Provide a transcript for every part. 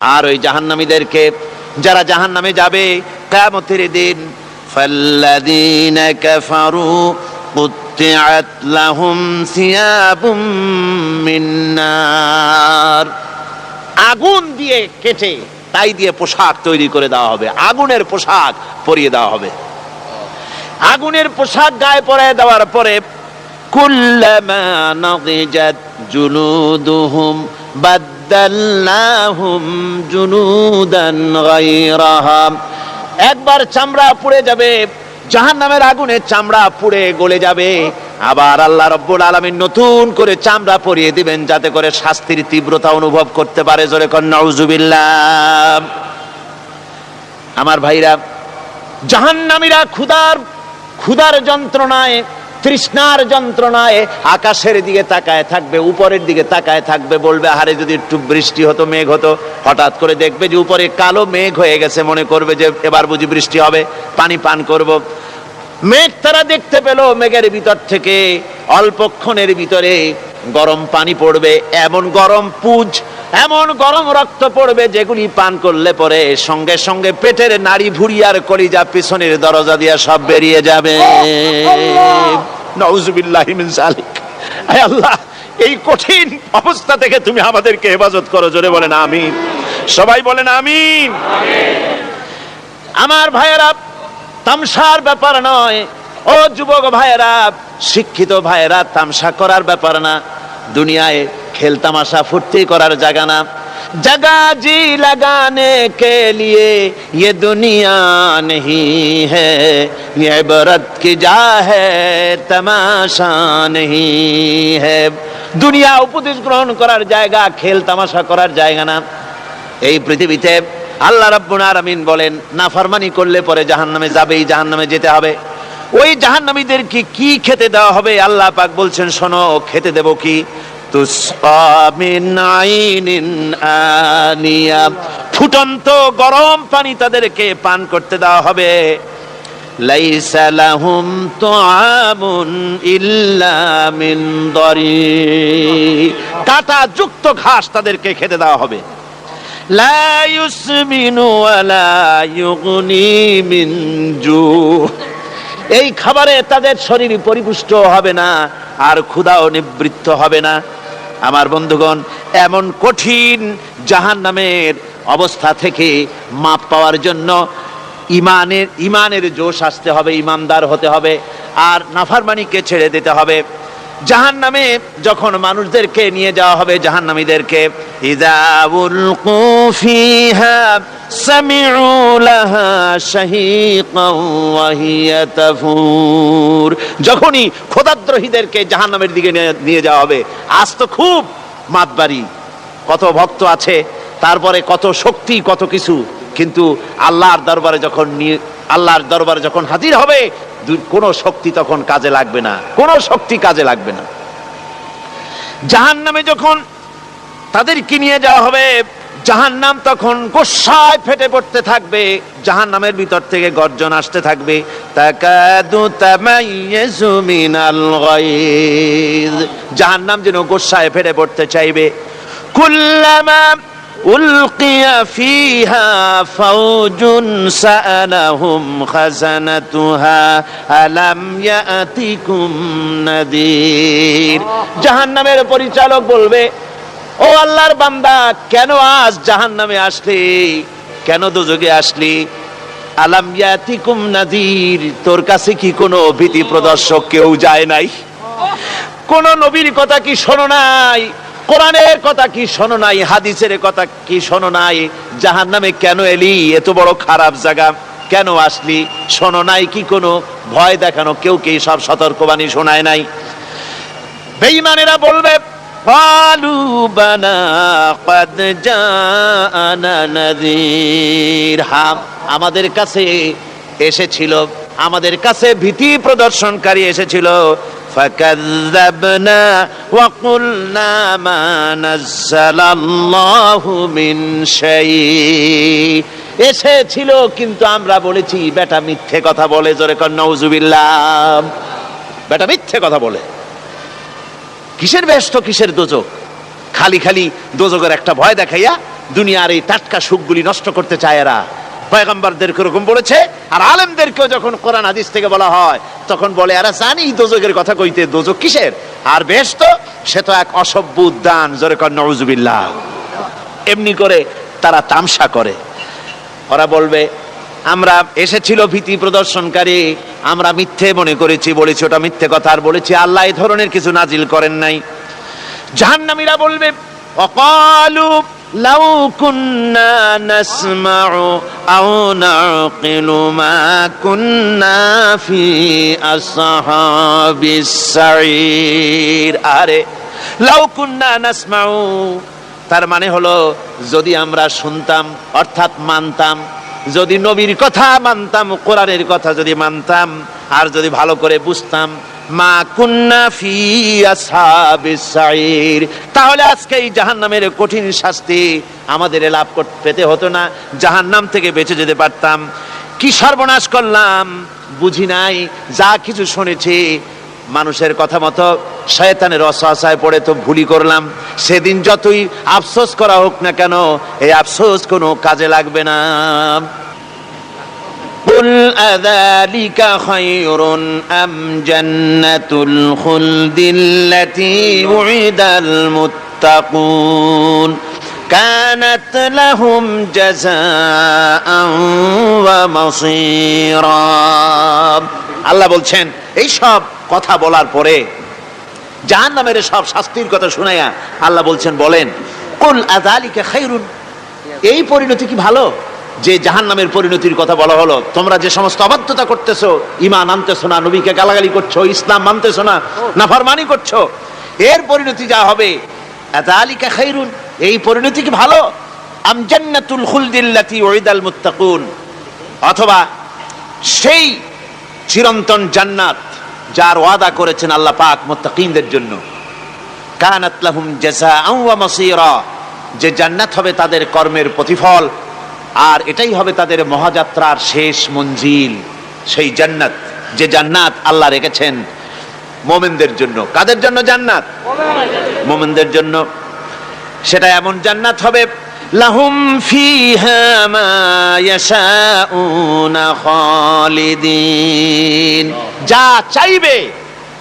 আর ওই জাহান্নামীদেরকে যারা জাহান্নামে যাবে কিয়ামতের দিন ফাল্লাযীনা কাফারু قطعت لهم ثياب من نار আগুন দিয়ে কেটে তাই দিয়ে পোশাক তৈরি করে দেওয়া হবে আগুনের পোশাক পরিয়ে দেওয়া হবে আগুনের পোশাক গায়ে পরায় দেওয়ার পরে কুল্লামা নাদিজাত জুলুদুহুম জুনুদান গায়রাহা একবার চামড়া পুড়ে যাবে, জাহান্নামের আগুনে চামড়া পুড়ে গলে যাবে। আবার আল্লাহ রব্বুল আলামিন নতুন করে চামড়া পরিয়ে দিবেন যাতে করে শাস্তির তীব্রতা অনুভব করতে পারে। জোরে কর নাউজুবিল্লাহ আমার ভাইরা, জাহান্নামীরা ক্ষুধার ক্ষুধার যন্ত্রণায় তৃষ্ণার যন্ত্রণায় আকাশের দিকে তাকায় থাকবে, উপরের দিকে তাকায় থাকবে, বলবে, আহারে, যদি একটু বৃষ্টি হতো, মেঘ হতো। হঠাৎ করে দেখবে যে উপরে কালো মেঘ হয়ে গেছে, মনে করবে যে এবার বুঝি বৃষ্টি হবে, পানি পান করব। মেঘ তারা দেখতে পেল, মেঘের ভিতর থেকে অল্পক্ষণের ভিতরে গরম পানি পড়বে, এমন গরম পুজ এমন গরম রক্ত পড়বে যেগুলি পান করলে পরে সঙ্গে সঙ্গে পেটের নাড়ি ভুড়ি আর কলিজা পিছনের দরজা দিয়া সব বেরিয়ে যাবে। আল্লাহ! এই কঠিন অবস্থা থেকে তুমি আমাদেরকে হেফাজত করো জোরে বলেন আমি সবাই বলেন আমি আমার ভাইয়েরা তামসার ব্যাপার নয়। ও যুবক ভাইয়েরা শিক্ষিত ভাইয়েরা তামসা করার ব্যাপার না। দুনিয়ায় খেল তামাশা ফুর্তি করার জায়গা না जगह जी लगाने के लिए ये दुनिया नहीं है ये इबरत की जा है तमाशा नहीं है দুনিয়া উপদেশ গ্রহণ করার জায়গা খেল তামাশা করার জায়গা না এই পৃথিবীতে আল্লাহ রাব্বুল আলামিন বলেন নাফরমানি করলে পরে জাহান্নামে যাবেই জাহান্নামে যেতে হবে ওই জাহান্নামীদেরকে কি খেতে দেওয়া হবে আল্লাহ পাক বলছেন শোনো খেতে দেব কি ফুটন্ত গরম পানি তাদেরকে পান করতে দেওয়া হবে। লাইসা লাহুম তুআমুন ইল্লা মিন দরি কাটা যুক্ত ঘাস তাদেরকে খেতে দেওয়া হবে। লা ইউসমিনু ওয়ালা ইউগনি মিন জু এই খাবারে তাদের শরীর পরিপুষ্ট হবে না, আর ক্ষুধাও নিবৃত্ত হবে না। আমার বন্ধুগণ, এমন কঠিন জাহান নামের অবস্থা থেকে মাপ পাওয়ার জন্য ইমানের ইমানের জোশ আসতে হবে, ইমানদার হতে হবে, আর নাফারমানিকে ছেড়ে দিতে হবে। জাহান নামে যখন মানুষদেরকে নিয়ে যাওয়া হবে, জাহান্নামীদেরকে ইদাউল লাহা শাহীকাও ওয়া হিয়া তাফুর। যখনই খোদাদ্রোহীদেরকে জাহান্নামের দিকে নিয়ে- যাওয়া হবে, আজ তো খুব মাতবাড়ি। কত ভক্ত আছে, তারপরে কত শক্তি, কত কিছু। কিন্তু আল্লাহর দরবারে যখন আল্লাহর দরবারে যখন হাজির হবে কোনো শক্তি তখন কাজে লাগবে না। কোনো শক্তি কাজে লাগবে না। জাহান নামে যখন তাদেরকে নিয়ে যাওয়া হবে জাহান নাম তখন গোসায় ফেটে পড়তে থাকবে জাহান নামের ভিতর থেকে গর্জন আসতে থাকবে তাকাদু তামাইয়াজু মিনাল গায়জ জাহান নাম যেন গোসায় ফেটে পড়তে চাইবে কুল্লামা ألقي فيها فوج سألهم خزنتها ألم يأتكم نذير জাহান্নামের পরিচালক বলবে ও আল্লাহর বান্দা, কেন আজ জাহান্নামে আসলি? কেন দুযোগে আসলি? আলাম ইয়াতিকুম নাদির তোর কাছে কি কোনো ভীতি প্রদর্শক কেউ যায় নাই? কোন নবীর কথা কি শোনো নাই? কোরআনের কথা কি শোনো নাই? হাদিসের কথা কি শোনো নাই? জাহান নামে কেন এলি? এত বড় খারাপ জায়গা। কেন আসলি? শোনো নাই কি কোনো ভয় দেখানো? কেউ কি সব সতর্কবাণী শোনায় নাই? বেঈমানেরা বলবে قالوا بلى قد جاءنا نذير হ্যাঁ আমাদের কাছে এসেছিল আমাদের কাছে ভীতি প্রদর্শনকারী এসেছিল فكذبنا وقلنا ما نزل الله من شيء এসেছিল কিন্তু আমরা বলেছি বেটা মিথ্যে কথা বলে জোরে কর নউজুবিল্লাহ বেটা মিথ্যে কথা বলে কিসের ব্যস্ত, কিসের দোজক? খালি খালি দোজকের একটা ভয় দেখাইয়া দুনিয়ার এই টাটকা সুখগুলি নষ্ট করতে চায় এরা। পয়গম্বরদেরকে ওরকম বলেছে, আর আলেমদেরকেও যখন কোরআন হাদিস থেকে বলা হয়, তখন বলে, এরা জানি দোজকের কথা কইতে দোজক কিসের? আর বেশ তো সে তো এক অসভ্য উদ্যান, জোরে কর নজুবিল্লাহ এমনি করে তারা তামসা করে। ওরা বলবে, আমরা এসেছিল ভীতি প্রদর্শনকারী আমরা মিথ্যে মনে করেছি, বলেছি, ওটা মিথ্যে কথা আর বলেছি। আল্লাহ এই ধরনের কিছু নাজিল করেন নাই। জাহান্নামীরা বলবে, অকালু লাউ কুন্না নাসমাউ আও নাকিলু মা কুন্না ফি আসহাবিস সাইর আরে, লাউ কুন্না নাসমাউ, তার মানে হলো যদি আমরা শুনতাম, অর্থাৎ মানতাম যদি নবীর কথা মানতাম, কোরআনের কথা যদি মানতাম, আর যদি ভালো করে বুঝতাম, মা কুন্না ফি সাইর তাহলে আজকে এই জাহান্নামের কঠিন শাস্তি আমাদের লাভ করতে পেতে হতো না, জাহান্নাম থেকে বেঁচে যেতে পারতাম। কি সর্বনাশ করলাম, বুঝি নাই, যা কিছু শুনেছি, মানুষের কথা মতো শয়তানের অসহায় পড়ে তো ভুলি করলাম সেদিন যতই আফসোস করা হোক না কেন এই আফসোস কোনো কাজে লাগবে না قل أذلك خير أم جنة الخلد التي وعد المتقون كانت لهم جزاء ومصيرا আল্লাহ বলছেন এই সব কথা বলার পরে জাহান নামের সব শাস্তির কথা শুনাইয়া আল্লাহ বলছেন, বলেন, কুল খাইরুন? এই পরিণতি কি ভালো? যে জাহান নামের পরিণতির কথা বলা হলো, তোমরা যে সমস্ত অবাধ্যতা করতেছো ইমান আনতেছো না, নবীকে গালাগালি করছ, ইসলাম মানতেছো না, নাফরমানি করছ, এর পরিণতি যা হবে আদালিকা খাইরুন? এই পরিণতি কি ভালো? আম জান্নাতুল খুলদিল্লাতি ওয়াইদাল মুত্তাকুন? অথবা, সেই চিরন্তন জান্নাত যার ওয়াদা করেছেন আল্লাহ পাক মুত্তাকিনদের জন্য। কানাত লাহুম জাযাআন ওয়া মাসীরা। যে জান্নাত হবে তাদের কর্মের প্রতিফল আর এটাই হবে তাদের মহাযাত্রার শেষ মঞ্জিল সেই জান্নাত যে জান্নাত আল্লাহ রেখেছেন মোমেনদের জন্য। কাদের জন্য জান্নাত? মোমেনদের জন্য। সেটা এমন জান্নাত হবে লাহুম ফিহা মা ইয়াশাউনা খালিদিন। যা চাইবে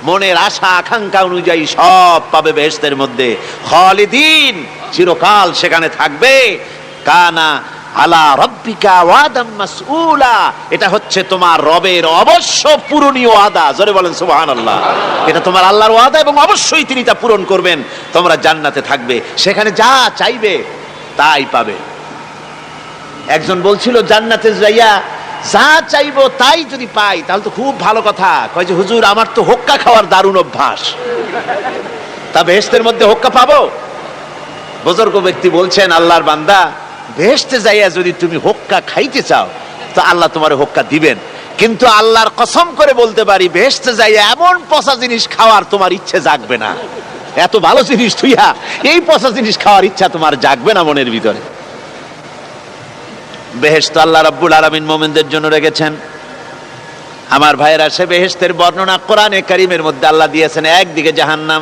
মনের আশা, আকাঙ্ক্ষা অনুযায়ী সব পাবে বেহেশতের মধ্যে। খালিদিন চিরকাল সেখানে থাকবে। কানা আলা রব্বিকা ওয়াদাম মাসউলা। এটা হচ্ছে তোমার রবের অবশ্য পূরণীয় ওয়াদা। জোরে বলেন, সুবহানাল্লাহ। এটা তোমার আল্লাহর ওয়াদা এবং অবশ্যই তিনি তা পূরণ করবেন। তোমরা জান্নাতে থাকবে। সেখানে যা চাইবে তাই পাবে। একজন বলছিল জান্নাতে যাইয়া যা চাইব তাই যদি পাই, তাহলে তো খুব ভালো কথা। কয় যে, হুজুর, আমার তো হোক্কা খাওয়ার দারুণ অভ্যাস। তা বেহেস্তের মধ্যে হোক্কা পাবো? বুজুর্গ ব্যক্তি বলছেন, আল্লাহর বান্দা বেহেস্তে যাইয়া যদি তুমি হোক্কা খাইতে চাও, তো আল্লাহ তোমার হোক্কা দিবেন। কিন্তু আল্লাহর কসম করে বলতে পারি বেহেস্তে যাইয়া এমন পচা জিনিস খাওয়ার তোমার ইচ্ছে জাগবে না। এত ভালো জিনিস তুইয়া। এই পচা জিনিস খাওয়ার ইচ্ছা তোমার জাগবে না মনের ভিতরে। বেহেস্ত আল্লাহ রাব্বুল আলামিন মোমেনদের জন্য রেখেছেন। আমার ভাইয়েরা, সে বেহেস্তের বর্ণনা কোরআনে কারিমের মধ্যে আল্লাহ দিয়েছেন, একদিকে জাহান্নাম।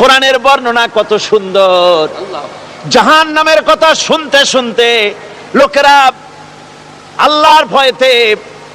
কোরআনের বর্ণনা কত সুন্দর। জাহান নামের কথা শুনতে শুনতে লোকেরা আল্লাহর ভয়তে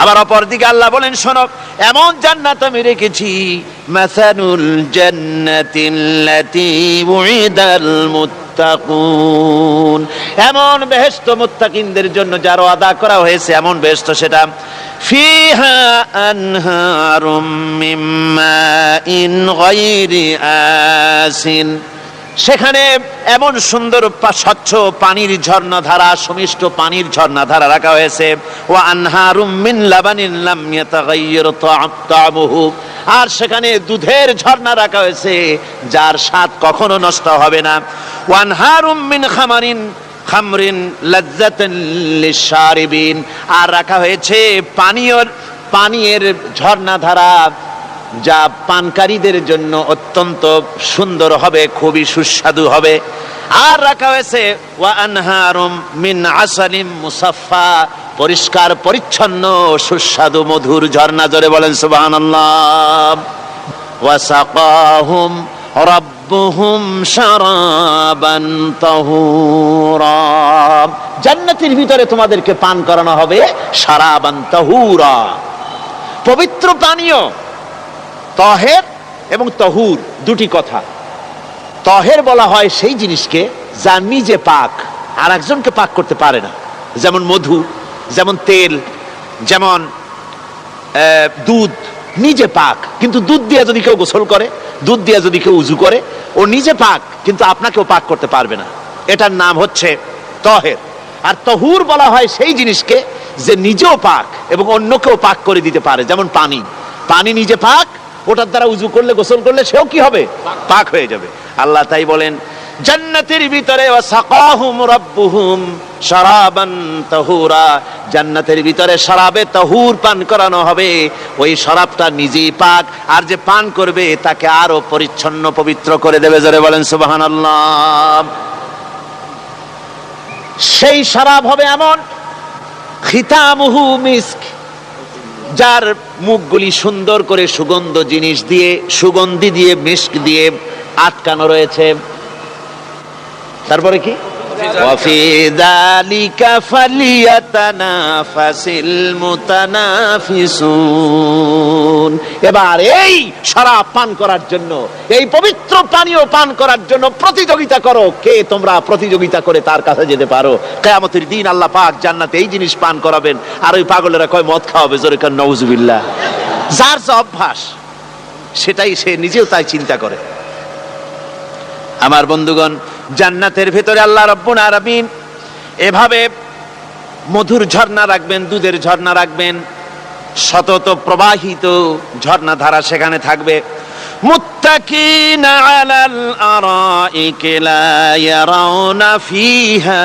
আবার অপর দিকে আল্লাহ বলেন শোনক এমন জান্নাত আমি রেখেছি মাসানুল জান্নাতিল্লাতি উইদাল মুত্তাকুন। এমন বেহেশত মুত্তাকিনদের জন্য যার আদা করা হয়েছে, এমন বেহেশত সেটা, ফিহা আনহারুম মিন মাইন গায়রি আসিন। সেখানে এমন সুন্দর স্বচ্ছ পানির ঝর্ণাধারা, সুমিষ্ট পানির ঝর্ণাধারা রাখা হয়েছে। ও আনহারুম মিন লাবানিন লাম ইয়াতাগাইয়ার তা'আমুহু আর সেখানে দুধের ঝর্ণা রাখা হয়েছে, যার স্বাদ কখনো নষ্ট হবে না। ওয়ানহারুম মিন খামারিন, খামরিন লাজ্জাতান আর রাখা হয়েছে পানীয় পানীয়ের ঝর্ণাধারা যা পানকারীদের জন্য অত্যন্ত সুন্দর হবে, খুবই সুস্বাদু হবে। আর রাখা হয়েছে, ওয়া মিন আসালিম মুসাফফা, পরিষ্কার, পরিচ্ছন্ন, সুস্বাদু, মধুর ঝর্ণা, জোরে বলেন সুবহানাল্লাহ। ওয়াসাকাহুম রব্বুহুম শারাবান তাহুরা। জান্নাতের ভিতরে তোমাদেরকে পান করানো হবে শারাবান পবিত্র পানীয় তহের এবং তহুর দুটি কথা। তহের বলা হয় সেই জিনিসকে যা নিজে পাক, আর একজনকে পাক করতে পারে না। যেমন মধু, যেমন তেল, যেমন দুধ, নিজে পাক। কিন্তু দুধ দিয়ে যদি কেউ গোসল করে, দুধ দিয়ে যদি কেউ উজু করে, ও নিজে পাক, কিন্তু আপনাকেও পাক করতে পারবে না। এটার নাম হচ্ছে তহের। আর তহুর বলা হয় সেই জিনিসকে যে নিজেও পাক এবং অন্যকেও পাক করে দিতে পারে, যেমন পানি। পানি নিজে পাক ওটার দ্বারা উজু করলে, গোসল করলে সেও কি হবে? পাক হয়ে যাবে। আল্লাহ তাই বলেন, জান্নাতের ভিতরে জান্নাতের ভিতরে শরাবে পান করানো হবে। ওই শরাবটা নিজেই পাক, আর যে পান করবে তাকে আরও পরিচ্ছন্ন, পবিত্র করে দেবে। জোরে বলেন, সুবহানাল্লাহ। সেই শরাব হবে এমন, খিতামুহু মিস্ক। যার মুখগুলি সুন্দর করে সুগন্ধ জিনিস দিয়ে, সুগন্ধি দিয়ে মিস্ক দিয়ে আটকানো রয়েছে। তারপরে কি? وفي ذلك فليتنافس المتنافسون এবার এই শরাব পান করার জন্য এই পবিত্র পানীয় পান করার জন্য প্রতিযোগিতা করো কে তোমরা প্রতিযোগিতা করে তার কাছে যেতে পারো কেয়ামতের দিন আল্লাহ পাক জান্নাতে এই জিনিস পান করাবেন আর ওই পাগলেরা কয় মদ খাওয়াবে জোরে কান নউজুবিল্লাহ যার যা অভ্যাস সেটাই সে নিজেও তাই চিন্তা করে আমার বন্ধুগণ জান্নাতের ভেতরে আল্লাহ রব্বুল আলামিন এভাবে মধুর ঝর্ণা রাখবেন, দুধের ঝর্ণা রাখবেন, সতত প্রবাহিত ঝর্ণা ধারা সেখানে থাকবে। ইয়ারাউনা ফিহা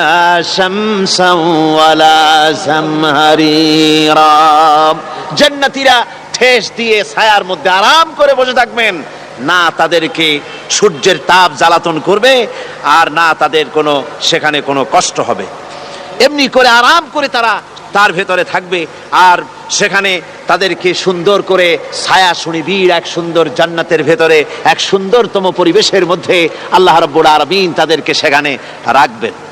জান্নাতীরা ঠেস দিয়ে ছায়ার মধ্যে আরাম করে বসে থাকবেন। না তাদেরকে সূর্যের তাপ জ্বালাতন করবে আর না তাদের কোনো, সেখানে কোনো কষ্ট হবে। এমনি করে আরাম করে তারা তার ভেতরে থাকবে আর সেখানে তাদেরকে সুন্দর করে ছায়া সুনিবিড় এক সুন্দর জান্নাতের ভেতরে, এক সুন্দরতম পরিবেশের মধ্যে আল্লাহ রব্বুল আরবিন তাদেরকে সেখানে রাখবেন।